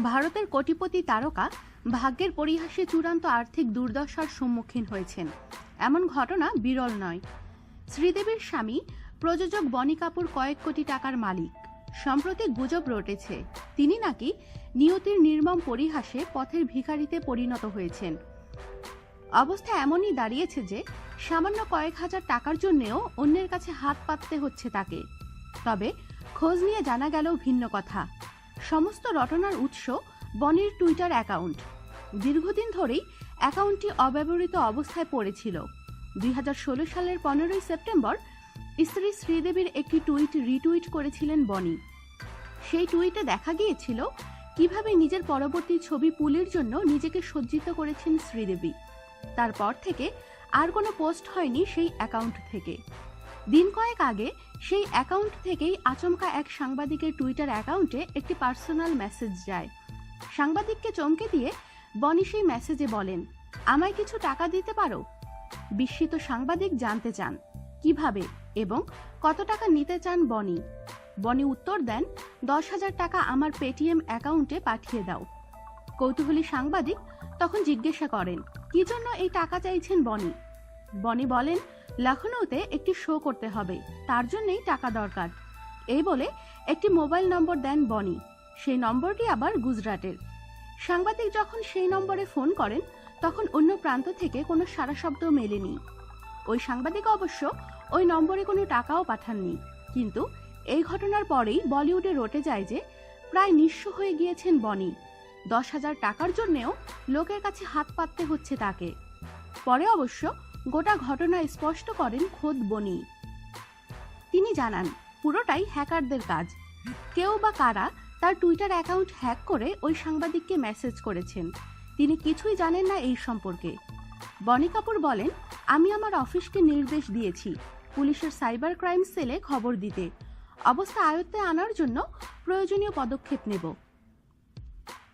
ভারতের কোটিপতি তারকা ভাগ্যের পরিহাসে চূড়ান্ত আর্থিক দুর্দশার সম্মুখীন হয়েছেন। এমন ঘটনা বিরল নয়। শ্রীদেবীর স্বামী প্রযোজক বনি কাপুর কয়েক কোটি টাকার মালিক। সম্প্রতি গুজব রটেছে। তিনি নাকি নিয়তির নির্মম পরিহাসে পথের ভিখারিতে পরিণত হয়েছেন। অবস্থা এমনই দাঁড়িয়েছে যে সামান্য কয়েক হাজার টাকার জন্যেও অন্যের কাছে হাত পাততে হচ্ছে তাকে। তবে খোঁজ নিয়ে জানা গেল ভিন্ন কথা। সমস্ত রটনার উৎস বনির টুইটার অ্যাকাউন্ট। দীর্ঘদিন ধরেই অ্যাকাউন্টটি অব্যবহৃত অবস্থায় পড়েছিল। দুই হাজার ষোলো সালের পনেরোই সেপ্টেম্বর স্ত্রী শ্রীদেবীর একটি টুইট রিটুইট করেছিলেন বনি। সেই টুইটে দেখা গিয়েছিল কীভাবে নিজের পরবর্তী ছবি পুলির জন্য নিজেকে সজ্জিত করেছেন শ্রীদেবী। তারপর থেকে আর কোনো পোস্ট হয়নি সেই অ্যাকাউন্ট থেকে। দিন কয়েক আগে সেই অ্যাকাউন্ট থেকেই আচমকা এক সাংবাদিকের টুইটার অ্যাকাউন্টে একটি পার্সোনাল মেসেজ যায়। সাংবাদিককে চমকে দিয়ে বনি সেই মেসেজে বলেন, আমায় কিছু টাকা দিতে পারো? বিস্মিত সাংবাদিক জানতে চান, কীভাবে এবং কত টাকা নিতে চান বনি? বনি উত্তর দেন, দশ হাজার টাকা আমার পেটিএম অ্যাকাউন্টে পাঠিয়ে দাও। কৌতূহলী সাংবাদিক তখন জিজ্ঞাসা করেন, কি জন্য এই টাকা চাইছেন বনি? বনি বলেন লখনৌতে একটি শো করতে হবে। তার জন্যই টাকা দরকার। এই বলে একটি মোবাইল নম্বর দেন বনি। সেই নম্বরটি আবার গুজরাটের। সাংবাদিক যখন সেই নম্বরে ফোন করেন, তখন অন্য প্রান্ত থেকে কোনো সারা শব্দ মেলেনি। ওই সাংবাদিক অবশ্য ওই নম্বরে কোনো টাকাও পাঠাননি। কিন্তু এই ঘটনার পরেই বলিউডে রটে যায় যে, প্রায় নিঃস্ব হয়ে গিয়েছেন বনি। দশ হাজার টাকার জন্যেও লোকের কাছে হাত পাততে হচ্ছে তাকে। পরে অবশ্য গোটা ঘটনা স্পষ্ট করেন খোদ বনি। তিনি জানান, পুরোটাই হ্যাকারদের কাজ। কেউ বা কারা তার টুইটার অ্যাকাউন্ট হ্যাক করে ওই সাংবাদিককে মেসেজ করেছেন। তিনি কিছুই জানেন না এই সম্পর্কে। বনি কাপুর বলেন, আমি আমার অফিসকে নির্দেশ দিয়েছি পুলিশের সাইবার ক্রাইম সেলে খবর দিতে। অবস্থা আয়ত্তে আনার জন্য প্রয়োজনীয় পদক্ষেপ নেব।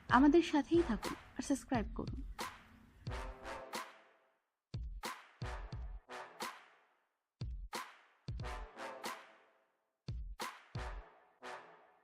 আমাদের সাথেই থাকুন আর সাবস্ক্রাইব করুন।